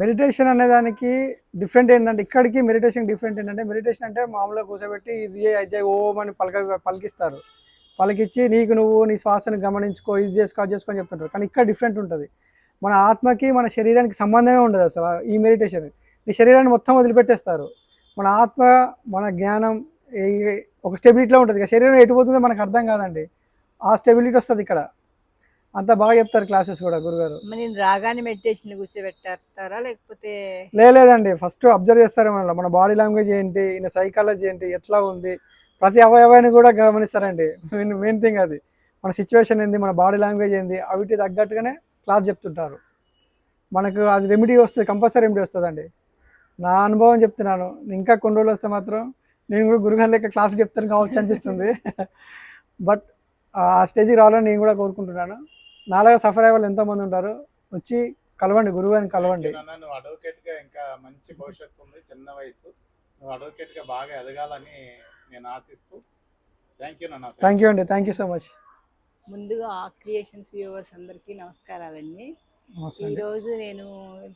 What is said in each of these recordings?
Meditation అనే దానికి different ఏంటంటే ఇక్కడికి మెడిటేషన్ డిఫరెంట్ ఏంటంటే మెడిటేషన్ అంటే మామూలుగా కూర్చోబెట్టి ఇది అయితే ఓం అని పలక పలికిస్తారు. పలికిచ్చి నీకు నువ్వు నీ శ్వాసను గమనించుకో ఇది చేసుకో అది చేసుకో అని చెప్తుంటారు. కానీ ఇక్కడ డిఫరెంట్ ఉంటుంది. మన ఆత్మకి మన శరీరానికి సంబంధమే ఉండదు అసలు ఈ మెడిటేషన్. ఈ శరీరాన్ని మొత్తం వదిలిపెట్టేస్తారు. మన ఆత్మ మన జ్ఞానం ఒక స్టెబిలిటీలో ఉంటుంది శరీరం ఎటు పోతుందో మనకు అర్థం కాదండి. ఆ స్టెబిలిటీ వస్తుంది ఇక్కడ. అంత బాగా చెప్తారు క్లాసెస్ కూడా గురుగారు. నేను రాగానే మెడిటేషన్ కూర్చోబెట్టారా లేకపోతే? లే- లేదండి. ఫస్ట్ అబ్జర్వ్ చేస్తారు మన మన బాడీ లాంగ్వేజ్ ఏంటి? ఈయన సైకాలజీ ఏంటి? ఎట్లా ఉంది? ప్రతి అవయవాన్ని కూడా గమనిస్తారండి. మెయిన్ మెయిన్ థింగ్ అది. మన సిచ్యువేషన్ ఏంది? మన బాడీ లాంగ్వేజ్ ఏంది? అవిటి తగ్గట్టుగానే క్లాస్ చెప్తుంటారు. మనకు అది రెమెడీ వస్తుంది కంపల్సరీ రెమెడీ వస్తుందండి. నా అనుభవం చెప్తున్నాను. ఇంకా కొన్ని రోజులు వస్తే మాత్రం నేను కూడా గురుగారి లెక్క క్లాస్ చెప్తాను కావచ్చు అనిపిస్తుంది. బట్ ఆ స్టేజ్కి రావాలని నేను కూడా కోరుకుంటున్నాను. నాలాగా సఫర్ అయ్యే వాళ్ళు ఎంతోమంది ఉంటారు. వచ్చి కలవండి గురుగారిని కలవండి. నాన్న, నువ్వు అడ్వకేట్గా ఇంకా మంచి భవిష్యత్తు ఉంది చిన్న వయసు. నువ్వు అడ్వకేట్గా బాగా ఎదగాలని నేను ఆశిస్తూ థ్యాంక్ యూ నాన్న థ్యాంక్ యూ అండి థ్యాంక్ యూ సో మచ్ ముందుగా ఆ క్రియేషన్స్ వ్యూవర్స్ అందరికీ నమస్కారాలండి. ఈరోజు నేను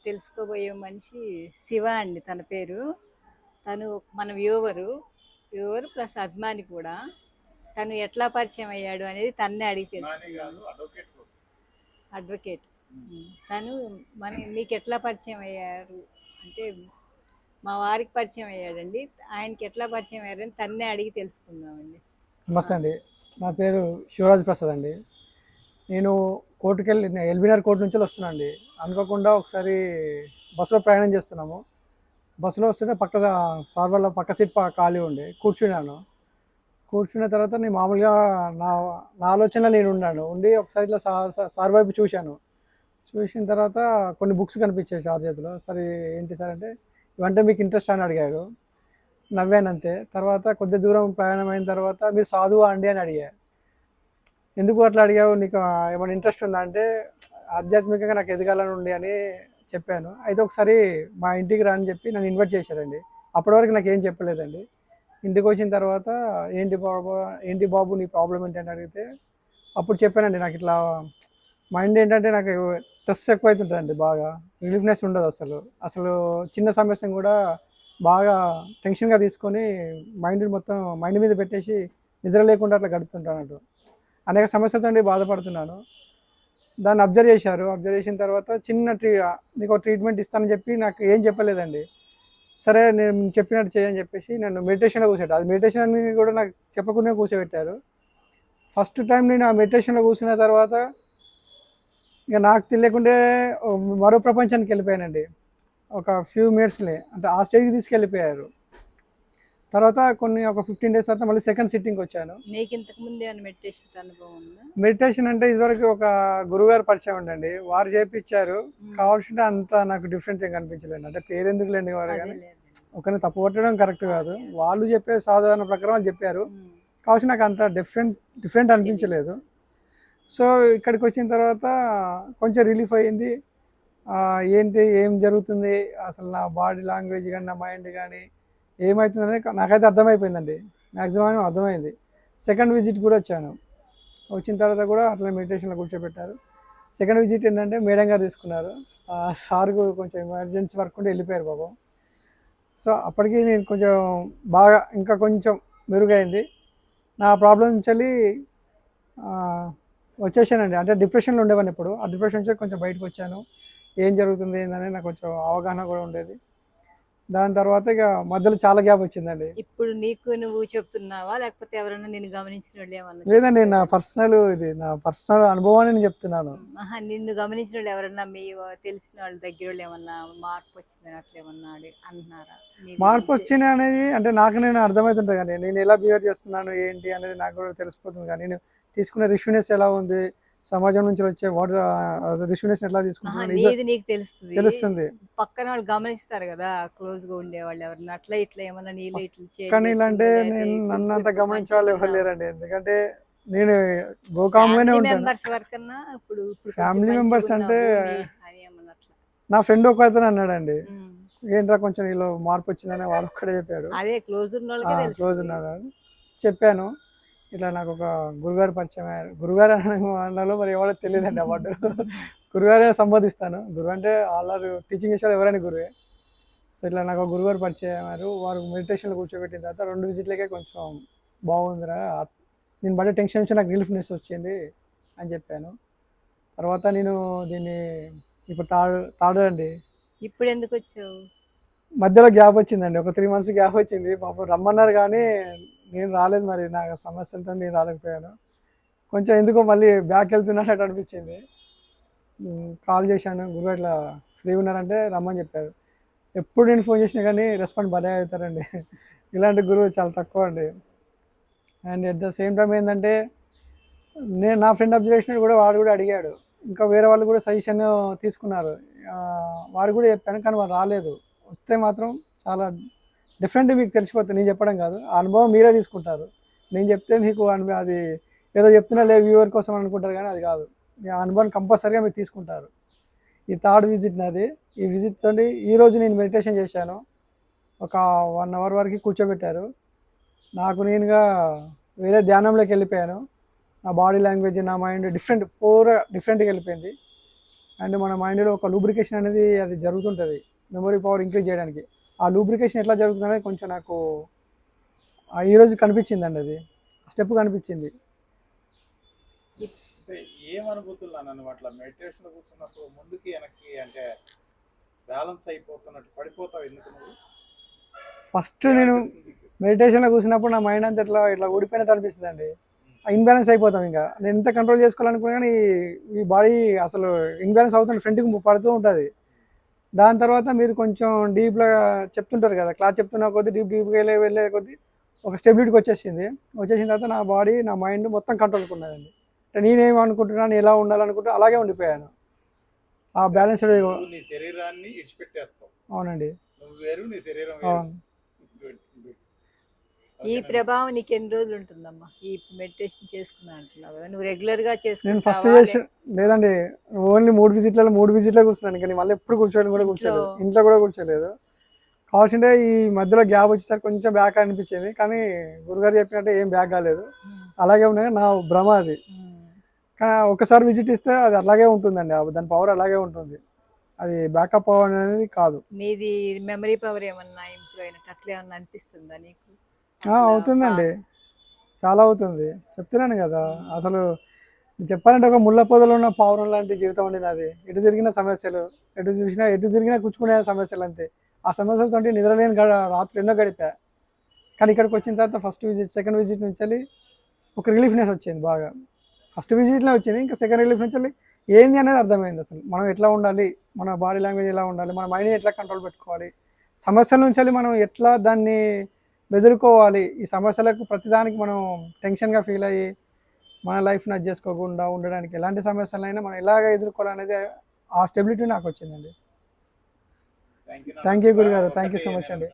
తెలుసుకోబోయే మనిషి శివ అండి తన పేరు. తను మన వ్యూవరు వ్యూవర్ ప్లస్ అభిమాని కూడా తను ఎట్లా పరిచయం అయ్యాడు అనేది తన్నే అడిగి తెలుసుకున్నాను అడ్వకేట్ అడ్వకేట్. తను మన మీకు ఎట్లా పరిచయం అయ్యారు అంటే మా వారికి పరిచయం అయ్యాడండి. ఆయనకి ఎట్లా పరిచయం అయ్యారని తన్నే అడిగి తెలుసుకుందామండి. నమస్తే అండి. నా పేరు శివరాజ్ ప్రసాద్ అండి. నేను కోర్టుకి వెళ్ళి నేను ఎల్బీఆర్ కోర్టు నుంచి వస్తున్నాను అండి అనుకోకుండా ఒకసారి బస్సులో ప్రయాణం చేస్తున్నాము. బస్సులో వస్తుంటే పక్క సార్ వాళ్ళ పక్క సీట్ ఖాళీ ఉండి కూర్చున్నాను. కూర్చున్న తర్వాత నేను మామూలుగా నా నా ఆలోచనలో నేను ఉన్నాను. ఉండి ఒకసారి ఇట్లా సార్ సార్- సార్ వైపు చూశాను. చూసిన తర్వాత కొన్ని బుక్స్ కనిపించాయి సార్ చేతిలో. సరే ఏంటి సార్ అంటే ఇవంటే మీకు ఇంట్రెస్ట్ అని అడిగారు. నవ్వాను అంతే తర్వాత కొద్ది దూరం ప్రయాణం అయిన తర్వాత మీరు సాధువా అండి అని అడిగా. ఎందుకు అట్లా అడిగావు? నీకు ఏమైనా ఇంట్రెస్ట్ ఉందా? అంటే ఆధ్యాత్మికంగా నాకు ఎదగాలని ఉండి అని చెప్పాను. అయితే ఒకసారి మా ఇంటికి రా అని చెప్పి నన్ను ఇన్వైట్ చేశారండి. అప్పటి వరకు నాకు ఏం చెప్పలేదండి. ఇంటికి వచ్చిన తర్వాత ఏంటి బాబు ఏంటి బాబు నీ ప్రాబ్లం ఏంటని అడిగితే అప్పుడు చెప్పానండి నాకు ఇట్లా మైండ్ ఏంటంటే నాకు స్ట్రెస్ ఎక్కువ అవుతుంటుందండి బాగా. రిలీఫ్నెస్ ఉండదు అసలు. అసలు చిన్న సమస్యను కూడా బాగా టెన్షన్గా తీసుకొని మైండ్ మొత్తం మైండ్ మీద పెట్టేసి నిద్ర లేకుండా అట్లా గడుపుతుంటాను అనేక సమస్యలతో బాధపడుతున్నాను. దాన్ని అబ్జర్వ్ చేశారు. అబ్జర్వ్ చేసిన తర్వాత చిన్న ట్రీ నీకు ట్రీట్మెంట్ ఇస్తానని చెప్పి నాకు ఏం చెప్పలేదండి. సరే నేను చెప్పినట్టు చేయని చెప్పేసి నన్ను మెడిటేషన్లో కూర్చోబెట్టారు. అది మెడిటేషన్ అని కూడా నాకు చెప్పకుండా కూర్చోబెట్టారు. ఫస్ట్ టైం నేను ఆ మెడిటేషన్లో కూర్చున్న తర్వాత ఇక నాకు తెలియకుండే మరో ప్రపంచానికి వెళ్ళిపోయానండి. ఒక ఫ్యూ మినిట్స్ని అంటే ఆ స్టేజ్కి తీసుకెళ్ళిపోయారు. తర్వాత కొన్ని ఒక ఫిఫ్టీన్ డేస్ తర్వాత మళ్ళీ సెకండ్ సిట్టింగ్కి వచ్చాను. నీకు ఇంతకు ముందు మెడిటేషన్ అనుభవం ఉందా? మెడిటేషన్ అంటే ఇదివరకు ఒక గురుగారు పరిచయం ఉండండి. వారు చేపించారు. కావాల్సింటే అంత నాకు డిఫరెంట్ ఏం కనిపించలేదు అంటే పేరు ఎందుకు లేని వారు కానీ. ఒకరిని తప్పు పట్టడం కరెక్ట్ కాదు. వాళ్ళు చెప్పే సాధారణ ప్రకారం చెప్పారు. కావచ్చు నాకు అంత డిఫరెంట్ డిఫరెంట్ అనిపించలేదు. సో ఇక్కడికి వచ్చిన తర్వాత కొంచెం రిలీఫ్ అయ్యింది. ఏంటి ఏం జరుగుతుంది? అసలు నా బాడీ లాంగ్వేజ్ కానీ నా మైండ్ కానీ ఏమవుతుందని నాకైతే అర్థమైపోయిందండి. మ్యాక్సిమం అర్థమైంది. సెకండ్ విజిట్ కూడా వచ్చాను. వచ్చిన తర్వాత కూడా అట్లా మెడిటేషన్లో కూర్చోబెట్టారు. సెకండ్ విజిట్ ఏంటంటే మేడం గారు తీసుకున్నారు. సార్కు కొంచెం ఎమర్జెన్సీ వర్క్ ఉంటే వెళ్ళిపోయారు బాబు సో అప్పటికి నేను కొంచెం బాగా ఇంకా కొంచెం మెరుగైంది. నా ప్రాబ్లం నుంచి వెళ్ళి, వచ్చేసానండి. అంటే డిప్రెషన్లో ఉండేవాడిని ఇప్పుడు ఆ డిప్రెషన్ నుంచి కొంచెం బయటకు వచ్చాను. ఏం జరుగుతుంది ఏందని నాకు కొంచెం అవగాహన కూడా ఉండేది. దాని తర్వాత ఇక మధ్యలో చాలా గ్యాప్ వచ్చిందండి ఇప్పుడు నీకు నువ్వు చెప్తున్నావా లేకపోతే ఎవరైనా నేను గమనించిన వాళ్ళు ఏమన్నా లేదండి నా? పర్సనల్ ఇది నా పర్సనల్ అనుభవాన్ని నేను చెప్తున్నాను ఆహా, నిన్ను గమనించిన వాళ్ళు ఎవరన్నా మీ తెలిసిన వాళ్ళ దగ్గర వాళ్ళు ఏమన్నా మార్పు వచ్చిందని అట్లా ఏమన్నా అడి- అంటున్నారా మార్పు గురించి? వచ్చినాయి అనేది అంటే నాకు నేను అర్థమవుతుంటుంది కానీ నేను ఎలా బిహేవ్ చేస్తున్నాను ఏంటి అనేది నాకు కూడా తెలిసిపోతుంది కానీ నేను తీసుకునే రిష్యూనెస్ ఎలా ఉంది సమాజం నుంచి వచ్చే వాట్ రిష్యూనెస్ ఎట్లా నీది నీకు తెలుస్తుంది. తెలుస్తుంది. పక్కన వాళ్ళు గమనిస్తారు కదా క్లోజ్గా ఉండే వాళ్ళు ఎవరన్నా అట్లా ఇట్లా ఏమన్నా నీళ్ళు ఇట్లా కానీ ఇలా అంటే? నేను నన్ను అంత గమనించే వాళ్ళు ఎవరు లేరండి. ఎందుకంటే నేను గోకామ్గానే ఉంటాను. ఫ్యామిలీ మెంబర్స్ అంటే నీ- ఫ్రెండ్ ఒక అతను అన్నాడండి. ఏంట్రా కొంచెం నీలో మార్పు వచ్చిందని వాడు ఒక్కడే చెప్పాడు. అదే క్లోజ్ ఉన్న వాళ్ళకే తెలుస్తుంది. క్లోజ్ ఉన్నారు అని చెప్పాను. ఇట్లా నాకు ఒక గురుగారు పరిచయం అయ్యారు. గురుగారు అన్నాలో మరి ఎవరో తెలియదండి అవార్డు. గురుగారే సంబోధిస్తాను. గురువు అంటే ఆల్ఆర్ టీచింగ్ చేసేవాళ్ళు ఎవరైనా గురువే. సో ఇట్లా నాకు ఒక గురుగారు పరిచయం అయ్యారు. వారు మెడిటేషన్లో కూర్చోబెట్టిన తర్వాత రెండు విజిట్లకే కొంచెం బాగుందిరా. నేను పడే టెన్షన్ నుంచి నాకు రిలీఫ్నెస్ వచ్చింది అని చెప్పాను. తర్వాత నేను దీన్ని ఇప్పుడు థర్డ్ థర్డ్ అండి ఇప్పుడు ఎందుకు వచ్చావు? మధ్యలో గ్యాప్ వచ్చిందండి. ఒక త్రీ మంత్స్ గ్యాప్ వచ్చింది. పాపం రమ్మన్నారు కానీ నేను రాలేదు మరి నాకు సమస్యలతో నేను రాలేకపోయాను. కొంచెం ఎందుకో మళ్ళీ బ్యాక్ వెళ్తున్నట్టు అనిపించింది. కాల్ చేశాను. గురువు ఇట్లా ఫ్రీ ఉన్నారంటే రమ్మని చెప్పారు. ఎప్పుడు నేను ఫోన్ చేసినా కానీ రెస్పాండ్ భలే అవుతారండి. ఇలాంటి గురువు చాలా తక్కువ అండి. And at the same time ఏంటంటే నేను నా ఫ్రెండ్ అబ్జర్వేషన్ కూడా వాడు కూడా అడిగాడు. ఇంకా వేరే వాళ్ళు కూడా సజెషన్ తీసుకున్నారు. వారు కూడా చెప్పాను కానీ వాళ్ళు రాలేదు. వస్తే మాత్రం చాలా డిఫరెంట్ మీకు తెలిసిపోతుంది నేను చెప్పడం కాదు. ఆ అనుభవం మీరే తీసుకుంటారు. నేను చెప్తే మీకు అది ఏదో చెప్తున్నా లేదు వ్యూవర్ కోసం అనుకుంటారు కానీ అది కాదు. మీ ఆ అనుభవం కంపల్సరీగా మీరు తీసుకుంటారు. ఈ థర్డ్ విజిట్ నాది. ఈ విజిట్ తోటి ఈ రోజు నేను మెడిటేషన్ చేశాను. ఒక వన్ అవర్ వరకు కూర్చోబెట్టారు. నాకు నేనుగా వేరే ధ్యానంలోకి వెళ్ళిపోయాను. నా బాడీ లాంగ్వేజ్ నా మైండ్ డిఫరెంట్ పూర డిఫరెంట్గా వెళ్ళిపోయింది. అండ్ మన మైండ్లో ఒక లూబ్రికేషన్ అనేది అది జరుగుతుంటుంది. మెమొరీ పవర్ ఇంక్రీజ్ చేయడానికి. ఆ లూబ్రికేషన్ ఎట్లా జరుగుతుంది అనేది కొంచెం నాకు ఆ ఈరోజు కనిపించిందండి అది. స్టెప్ కనిపించింది. అంటే ఏం అనుభూతులు నన్ను అట్లా మెడిటేషన్ కూర్చున్నప్పుడు ముందుకి వెనక్కి అంటే బ్యాలెన్స్ అయిపోతున్నట్టు పడిపోతావు ఎందుకు నువ్వు? ఫస్ట్ నేను మెడిటేషన్లో కూర్చున్నప్పుడు నా మైండ్ అంతా ఇట్లా ఇట్లా ఊడిపోయినట్టు అనిపిస్తుంది అండి ఇన్బ్యాలెన్స్ అయిపోతాం ఇంకా. నేను ఎంత కంట్రోల్ చేసుకోవాలనుకున్నా కానీ ఈ బాడీ అసలు ఇన్బ్యాలెన్స్ అవుతుంది ఫ్రంట్కి పడుతూ ఉంటుంది. దాని తర్వాత మీరు కొంచెం డీప్గా చెప్తుంటారు కదా క్లాస్ చెప్తున్న కొద్దీ డీప్ డీప్గా వెళ్ళే వెళ్ళే కొద్దీ ఒక స్టెబిలిటీకి వచ్చేసింది. వచ్చేసిన తర్వాత నా బాడీ నా మైండ్ మొత్తం కంట్రోల్కి ఉన్నదండి. అంటే నేనేం అనుకుంటున్నాను ఎలా ఉండాలనుకుంటే అలాగే ఉండిపోయాను. ఆ బ్యాలెన్స్ నువ్వు నీ శరీరాన్ని ఇడిచిపెట్టేస్తావు. అవునండి. నువ్వు వేరు నీ శరీరం వేరు. అవును. Good, good. ఈ? ప్రభావం నీకు ఎన్ని రోజులు ఉంటుందమ్మా? ఈ మెడిటేషన్ చేసుకున్నా అంటున్నావు కదా నువ్వు రెగ్యులర్గా నేను ఫస్ట్? చేసి లేదండి ఓన్లీ మూడు విజిట్లలో మూడు విజిట్లో కూర్చున్నాను కానీ మళ్ళీ ఎప్పుడు కూర్చోని కూడా కూర్చోలేదు. ఇంట్లో? కూడా కూర్చోలేదు. కావాల్సింటే ఈ మధ్యలో గ్యాప్ వచ్చేసరికి కొంచెం బ్యాక్ అనిపించింది కానీ గురుగారు చెప్పినట్టే ఏం బ్యాక్ కాలేదు. ఉమ్, అలాగే ఉన్నాయి నా భ్రమ అది. ఉమ్. కానీ ఒకసారి విజిట్ ఇస్తే అది అలాగే ఉంటుందండి దాని పవర్ అలాగే ఉంటుంది. అది బ్యాకప్ పవర్ అనేది కాదు. నీది మెమరీ పవర్ ఏమన్నా ఇంప్రూవ్ అయినట్టు అట్లా ఏమన్నా అనిపిస్తుందా నీకు? అవుతుందండి. చాలా అవుతుంది. చెప్తున్నాను కదా అసలు చెప్పాలంటే ఒక ముళ్ళ పొదలో ఉన్న పావురం లాంటి జీవితం అండి నాది. ఎటు తిరిగిన సమస్యలు ఎటు చూసినా ఎటు తిరిగినా కూర్చుకునే సమస్యలు అంతే. ఆ సమస్యలతో నిద్రలేని రాత్రి ఎన్నో గడిపా. కానీ ఇక్కడికి వచ్చిన తర్వాత ఫస్ట్ విజిట్ సెకండ్ విజిట్ నుంచి ఒక రిలీఫ్నెస్ వచ్చింది బాగా. ఫస్ట్ విజిట్లో వచ్చింది ఇంకా సెకండ్ రిలీఫ్ నుంచి ఏంది అనేది అర్థమైంది అసలు. మనం ఎట్లా ఉండాలి? మన బాడీ లాంగ్వేజ్ ఎలా ఉండాలి? మన మైండ్ని ఎట్లా కంట్రోల్ పెట్టుకోవాలి? సమస్యల నుంచి మనం ఎట్లా దాన్ని ఎదుర్కోవాలి ఈ సమస్యలకు ప్రతిదానికి మనం టెన్షన్గా ఫీల్ అయ్యి మన లైఫ్ని అది చేసుకోకుండా ఉండడానికి ఎలాంటి సమస్యలైనా మనం ఎలాగ ఎదుర్కోవాలనేది ఆ స్టెబిలిటీ నాకు వచ్చిందండి థ్యాంక్ యూ. గురుగారు. థ్యాంక్ యూ సో మచ్ అండి.